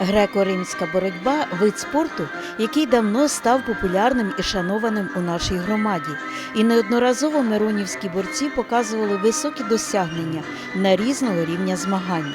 Греко-римська боротьба вид спорту, який давно став популярним і шанованим у нашій громаді. І неодноразово миронівські борці показували високі досягнення на різного рівня змагань.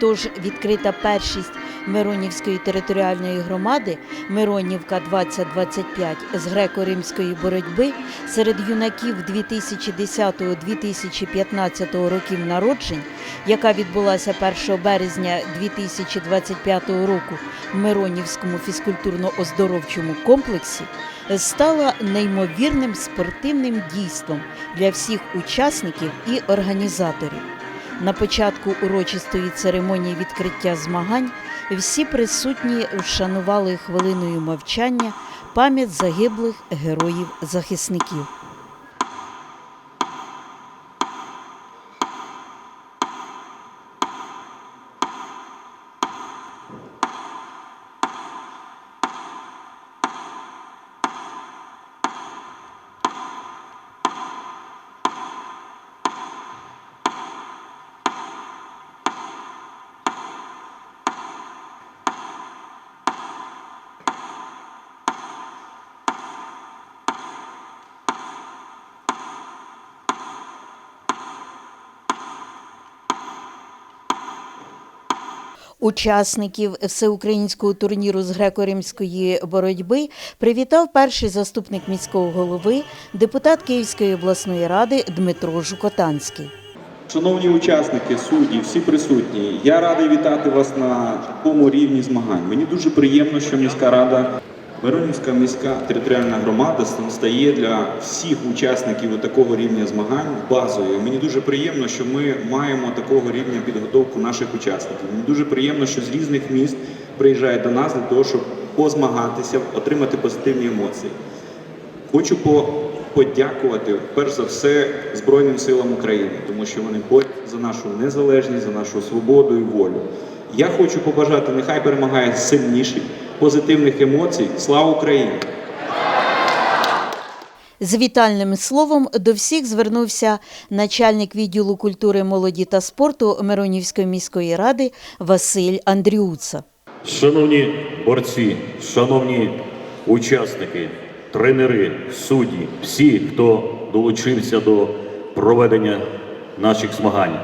Тож відкрита першість Миронівської територіальної громади Миронівка 2025 з греко-римської боротьби серед юнаків 2010-2015 років народжень, яка відбулася 1 березня 2025 року в Миронівському фізкультурно-оздоровчому комплексі, стала неймовірним спортивним дійством для всіх учасників і організаторів. На початку урочистої церемонії відкриття змагань всі присутні вшанували хвилиною мовчання пам'ять загиблих героїв-захисників. Учасників всеукраїнського турніру з греко-римської боротьби привітав перший заступник міського голови, депутат Київської обласної ради Дмитро Жукотанський. Шановні учасники, судді, всі присутні, я радий вітати вас на такому рівні змагань. Мені дуже приємно, що міська рада, Миронівська міська територіальна громада стає для всіх учасників такого рівня змагань базою. Мені дуже приємно, що ми маємо такого рівня підготовку наших учасників. Мені дуже приємно, що з різних міст приїжджають до нас для того, щоб позмагатися, отримати позитивні емоції. Хочу по- подякувати перш за все Збройним силам України, тому що вони борються за нашу незалежність, за нашу свободу і волю. Я хочу побажати, нехай перемагає сильніший, позитивних емоцій. Слава Україні! З вітальним словом до всіх звернувся начальник відділу культури, молоді та спорту Миронівської міської ради Василь Андріуца. Шановні борці, шановні учасники, тренери, судді, всі, хто долучився до проведення наших змагань.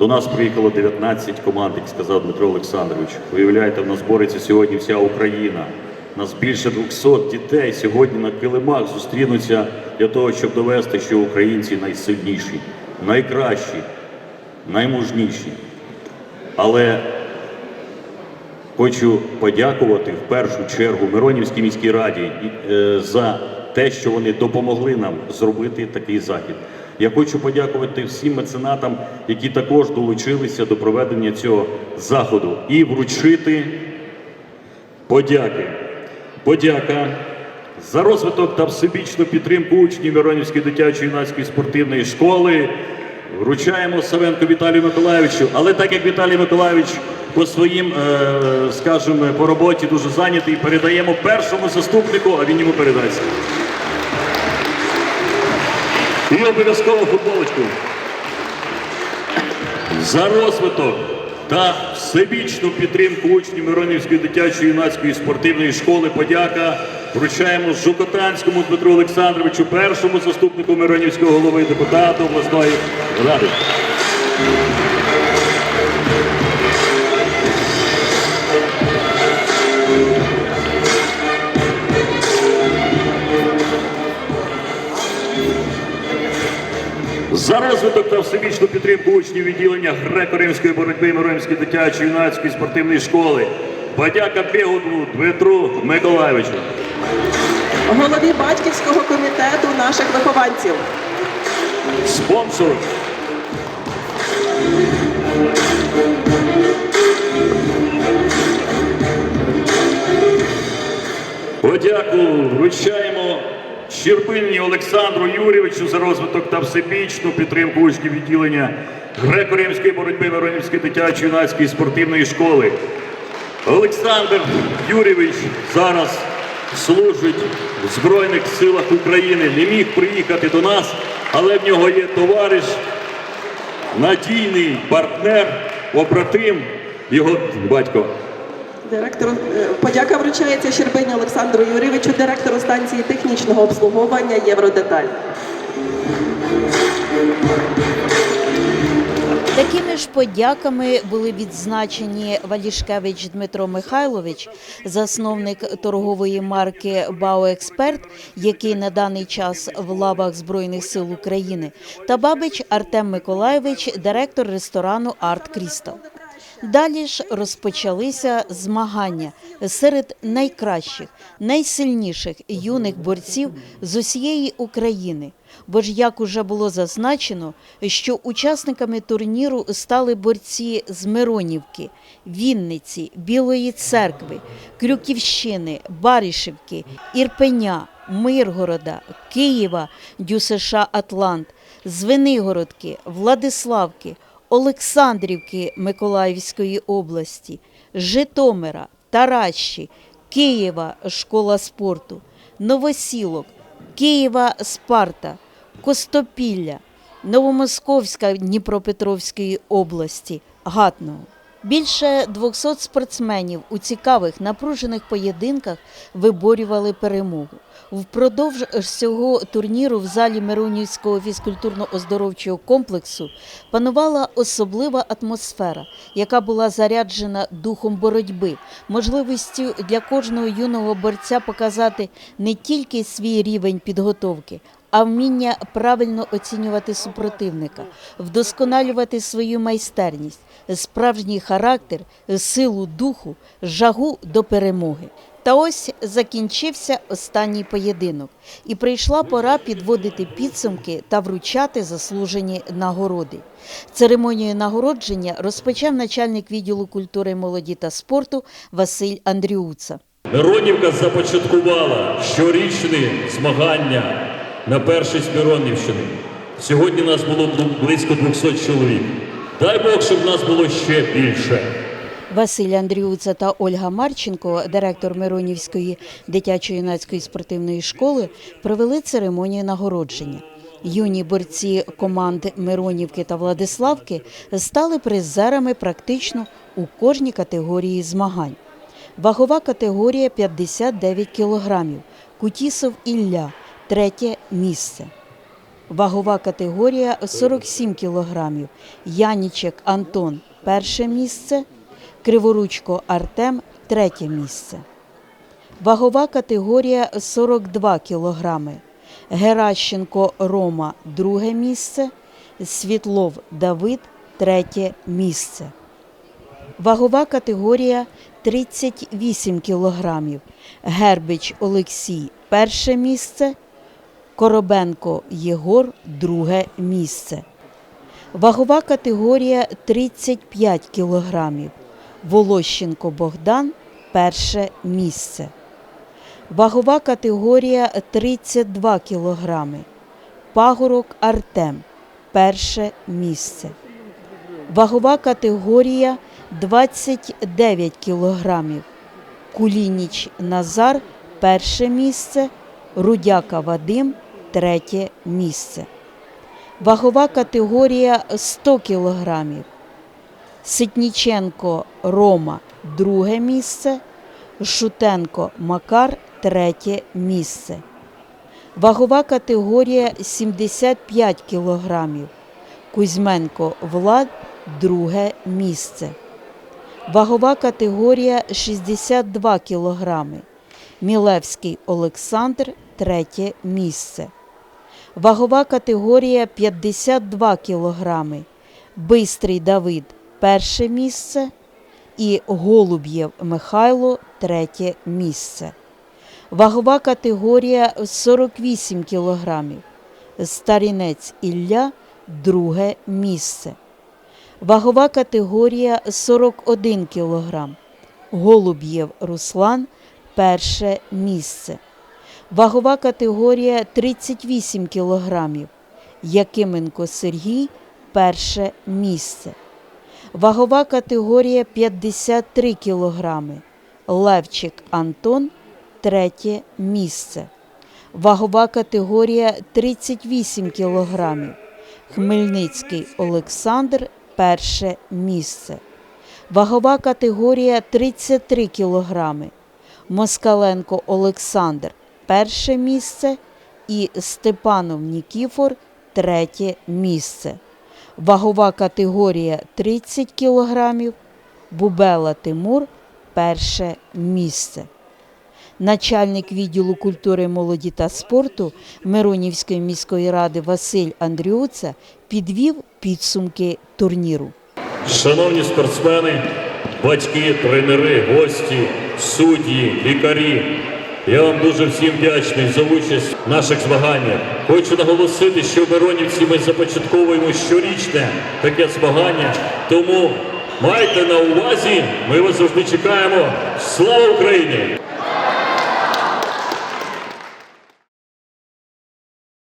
До нас приїхало 19 команд, як сказав Дмитро Олександрович. Виявляєте, в нас бореться сьогодні вся Україна. У нас більше 200 дітей сьогодні на килимах зустрінуться для того, щоб довести, що українці найсильніші, найкращі, наймужніші. Але Хочу подякувати в першу чергу Миронівській міській раді е, за те, що вони допомогли нам зробити такий захід. Я хочу подякувати всім меценатам, які також долучилися до проведення цього заходу, і вручити подяки. Подяка за розвиток та всебічну підтримку учнів Миронівської дитячої юнацької спортивної школи. Вручаємо Савенко Віталію Миколайовичу, але так як Віталій Миколайович по своїм, е, скажімо, по роботі дуже зайнятий, передаємо першому заступнику, а він йому передасть. І обов'язково футболочку. За розвиток та всебічну підтримку учнів Миронівської дитячої юнацької спортивної школи подяка вручаємо Жукотанському Дмитру Олександровичу, першому заступнику Миронівського голови депутату обласної ради. За розвиток та всебічну підтримку учнів відділення греко-римської боротьби Миронівської дитячої юнацької спортивної школи. Подяка Бегуду Дмитру Миколайовичу. голові батьківського комітету наших вихованців. Спонсор. Подяку вручаємо Щербині Олександру Юрійовичу за розвиток та всебічну підтримку учнів відділення греко-римської боротьби Миронівської дитячої юнацької спортивної школи. Олександр Юрійович зараз служить в Збройних силах України. Не міг приїхати до нас, але в нього є товариш, надійний партнер, побратим, його батько Директору е, подяка вручається Щербині Олександру Юрійовичу, директору станції технічного обслуговування Євродеталь. Такими ж подяками були відзначені Валішкевич Дмитро Михайлович, засновник торгової марки «Баоексперт», який на даний час в лавах Збройних сил України, та Бабич Артем Миколаєвич, директор ресторану Арт Крістал. Далі ж розпочалися змагання серед найкращих, найсильніших юних борців з усієї України. Бо ж, як уже було зазначено, що учасниками турніру стали борці з Миронівки, Вінниці, Білої церкви, Крюківщини, Баришівки, Ірпеня, Миргорода, Києва, ДЮСШ Атлант, Звенигородки, Владиславки, Олександрівки Миколаївської області, Житомира, Таращі, Києва школа спорту, Новосілок, Києва Спарта, Костопілля, Новомосковська Дніпропетровської області, Гатного. Більше 200 спортсменів у цікавих напружених поєдинках виборювали перемогу. Впродовж всього турніру в залі Миронівського фізкультурно-оздоровчого комплексу панувала особлива атмосфера, яка була заряджена духом боротьби, можливістю для кожного юного борця показати не тільки свій рівень підготовки, а вміння правильно оцінювати супротивника, вдосконалювати свою майстерність, справжній характер, силу духу, жагу до перемоги. Та ось закінчився останній поєдинок, і прийшла пора підводити підсумки та вручати заслужені нагороди. Церемонію нагородження розпочав начальник відділу культури, молоді та спорту Василь Андріуца. Миронівка започаткувала щорічні змагання на першість Миронівщини. Сьогодні нас було бл- близько 200 чоловік. Дай Бог, щоб нас було ще більше. Василь Андріуца та Ольга Марченко, директор Миронівської дитячо-юнацької спортивної школи, провели церемонію нагородження. Юні борці команд Миронівки та Владиславки стали призерами практично у кожній категорії змагань. Вагова категорія 59 кілограмів. Кутісов Ілля третє місце. Вагова категорія 47 кілограмів. Янічек Антон перше місце. Криворучко Артем третє місце. Вагова категорія 42 кілограми. Геращенко Рома друге місце. Світлов Давид третє місце. Вагова категорія 38 кілограмів. Гербич Олексій перше місце. Коробенко Єгор друге місце. Вагова категорія 35 кілограмів. Волощенко Богдан перше місце. Вагова категорія 32 кілограми. Пагорок Артем перше місце. Вагова категорія 29 кілограмів. Кулініч Назар перше місце. Рудяка Вадим третє місце. Вагова категорія 100 кілограмів. Ситніченко Рома друге місце. Шутенко Макар третє місце. Вагова категорія 75 кілограмів. Кузьменко Влад друге місце. Вагова категорія 62 кілограми. Мілевський Олександр третє місце. Вагова категорія 52 кілограми. Бистрий Давид перше місце і Голуб'єв Михайло третє місце. Вагова категорія 48 кілограмів. Старінець Ілля друге місце. Вагова категорія 41 кілограм. Голуб'єв Руслан перше місце. Вагова категорія 38 кілограмів. Якименко Сергій перше місце. Вагова категорія 53 кілограми. Левчик Антон третє місце. Вагова категорія 38 кілограмів. Хмельницький Олександр перше місце. Вагова категорія 33 кілограми. Москаленко Олександр перше місце і Степанов Нікіфор третє місце. Вагова категорія 30 кілограмів. Бубела Тимур перше місце. Начальник відділу культури, молоді та спорту Миронівської міської ради Василь Андріуца підвів підсумки турніру. Шановні спортсмени, батьки, тренери, гості, судді, лікарі. Я вам дуже всім вдячний за участь в наших змаганнях. Хочу наголосити, що в Миронівці ми започатковуємо щорічне таке змагання. Тому майте на увазі, ми вас завжди чекаємо. Слава Україні!